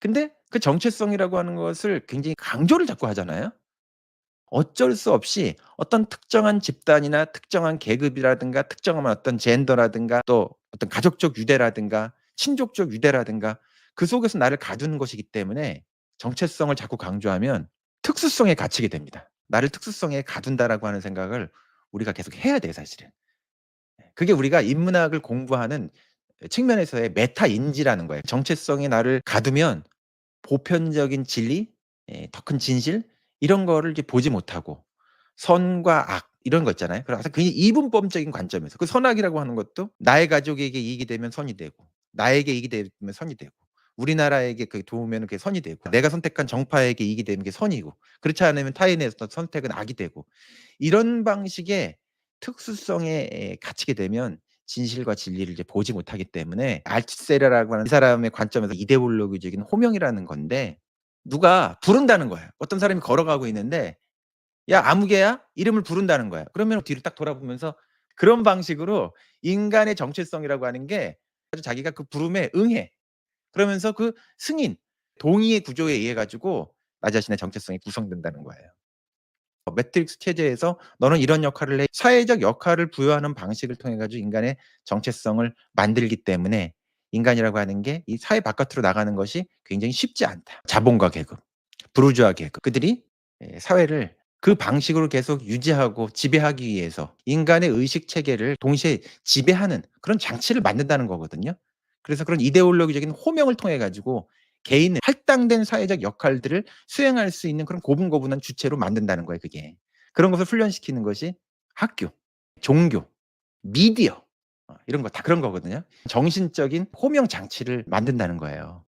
근데 그 정체성이라고 하는 것을 굉장히 강조를 자꾸 하잖아요. 어쩔 수 없이 어떤 특정한 집단이나 특정한 계급이라든가 특정한 어떤 젠더라든가 또 어떤 가족적 유대라든가 친족적 유대라든가 그 속에서 나를 가두는 것이기 때문에 정체성을 자꾸 강조하면 특수성에 갇히게 됩니다. '나를 특수성에 가둔다.'라고 하는 생각을 우리가 계속 해야 돼요 사실은. 예. 그게 우리가 인문학을 공부하는 측면에서의 메타 인지라는 거예요. 정체성이 나를 가두면 보편적인 진리, 예더큰 진실 이런 거를 이제 보지 못하고 선과 악 이런 거 있잖아요. 그래서 그냥 이분법적인 관점에서 그 선악이라고 하는 것도 나의 가족에게 이익이 되면 선이 되고 나에게 이익이 되면 선이 되고 우리나라에게 그게 도우면은 그게 선이 되고 내가 선택한 정파에게 이익이 되는 게 선이고 그렇지 않으면 타인의 선택은 악이 되고 이런 방식의 특수성에 에 갇히게 되면 진실과 진리를 이제 보지 못하기 때문에 알투세르라고 하는 이 사람의 관점에서 이데올로기적인 호명이라는 건데 누가 부른다는 거예요. 어떤 사람이 걸어가고 있는데 "야 아무개야." 이름을 부른다는 거야. 그러면 뒤로 딱 돌아보면서 그런 방식으로 인간의 정체성이라고 하는 게 아주 자기가 그 부름에 응해. 그러면서 그 승인, 동의의 구조에 의해 가지고 나 자신의 정체성이 구성된다는 거예요. 어 매트릭스 체제에서 "너는 이런 역할을 해." 사회적 역할을 부여하는 방식을 통해 가지고 인간의 정체성을 만들기 때문에 인간이라고 하는 게 이 사회 바깥으로 나가는 것이 굉장히 쉽지 않다. 자본가 계급, 부르주아 계급 그들이 예 사회를 그 방식으로 계속 유지하고 지배하기 위해서 인간의 의식 체계를 동시에 지배하는 그런 장치를 만든다는 거거든요. 그래서 그런 이데올로기적인 호명을 통해 가지고 개인의 할당된 사회적 역할들을 수행할 수 있는 그런 고분고분한 주체로 만든다는 거예요 그게. 그런 것을 훈련시키는 것이 학교, 종교, 미디어 어 이런 거 다 그런 거거든요. 정신적인 호명 장치를 만든다는 거예요.